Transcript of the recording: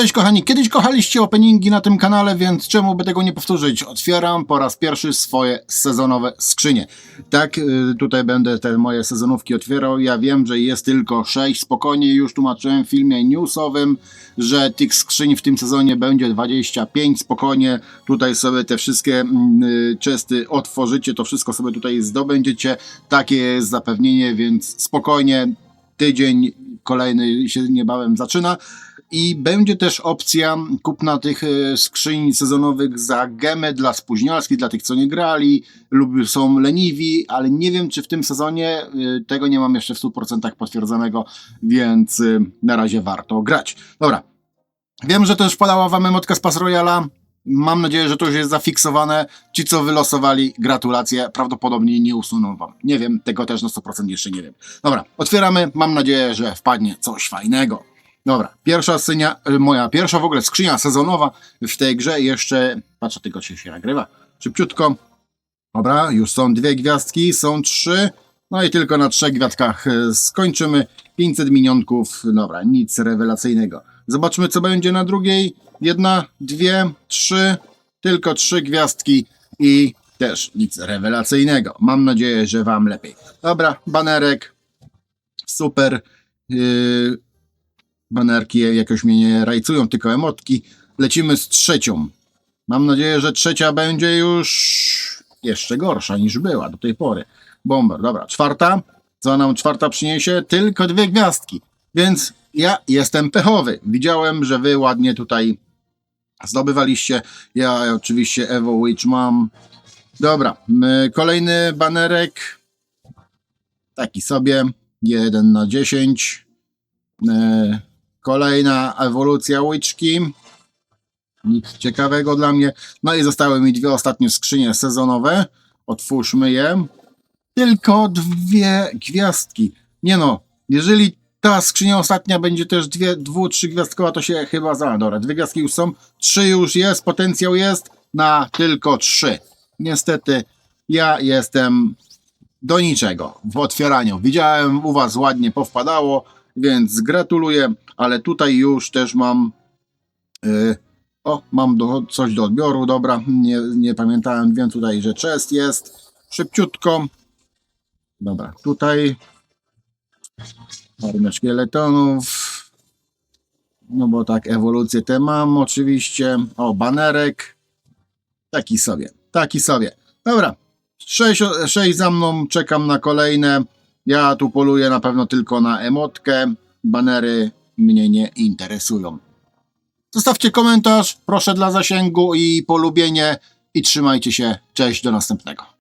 Cześć kochani, kiedyś kochaliście openingi na tym kanale, więc czemu by tego nie powtórzyć? Otwieram po raz pierwszy swoje sezonowe skrzynie. Tak, y, tutaj będę te moje sezonówki otwierał. Ja wiem, że jest tylko 6. Spokojnie już tłumaczyłem w filmie newsowym, że tych skrzyń w tym sezonie będzie 25. Spokojnie tutaj sobie te wszystkie mm, y, czesty otworzycie, to wszystko sobie tutaj zdobędziecie. Takie jest zapewnienie, więc spokojnie. Tydzień kolejny się niebawem zaczyna. I będzie też opcja kupna tych e, skrzyń sezonowych za gemę dla spóźnialskich, dla tych, co nie grali lub są leniwi, ale nie wiem, czy w tym sezonie e, tego nie mam jeszcze w 100% potwierdzonego, więc e, na razie warto grać. Dobra. Wiem, że też podała wam emotka z Pass Royala. Mam nadzieję, że to już jest zafiksowane. Ci, co wylosowali, gratulacje. Prawdopodobnie nie usuną wam. Nie wiem, tego też na 100% jeszcze nie wiem. Dobra, otwieramy. Mam nadzieję, że wpadnie coś fajnego. Dobra, pierwsza skrzynia, y, moja pierwsza w ogóle skrzynia sezonowa w tej grze. Jeszcze, patrzę, tylko się, się nagrywa. Szybciutko. Dobra, już są dwie gwiazdki, są trzy. No i tylko na trzech gwiazdkach y, skończymy. 500 minionków, dobra, nic rewelacyjnego. Zobaczmy, co będzie na drugiej. Jedna, dwie, trzy, tylko trzy gwiazdki i też nic rewelacyjnego. Mam nadzieję, że Wam lepiej. Dobra, banerek, super. Yy, banerki jakoś mnie nie rajcują, tylko emotki. Lecimy z trzecią. Mam nadzieję, że trzecia będzie już jeszcze gorsza niż była do tej pory. Bomber, dobra, czwarta. Co nam czwarta przyniesie? Tylko dwie gwiazdki. Więc ja jestem pechowy. Widziałem, że wy ładnie tutaj zdobywaliście. Ja oczywiście Evo Witch mam. Dobra, kolejny banerek. Taki sobie. 1 na 10. Kolejna ewolucja łyczki. Nic ciekawego dla mnie. No i zostały mi dwie ostatnie skrzynie sezonowe. Otwórzmy je. Tylko dwie gwiazdki. Nie no, jeżeli ta skrzynia ostatnia będzie też dwie, dwu, trzy gwiazdkowa, to się chyba za. Dobra, dwie gwiazdki już są. Trzy już jest, potencjał jest na tylko trzy. Niestety ja jestem do niczego w otwieraniu. Widziałem u Was ładnie powpadało, więc gratuluję, ale tutaj już też mam. y, o, mam do, coś do odbioru, dobra. Nie, nie pamiętałem, wiem tutaj, że chest jest. Szybciutko. Dobra, tutaj. Parę szkieletonów. No bo tak, ewolucję te mam oczywiście. O, banerek. Taki sobie, taki sobie. Dobra, Sześć, sześć za mną, czekam na kolejne. Ja tu poluję na pewno tylko na emotkę. Banery mnie nie interesują. Zostawcie komentarz, proszę dla zasięgu i polubienie. I trzymajcie się. Cześć, do następnego.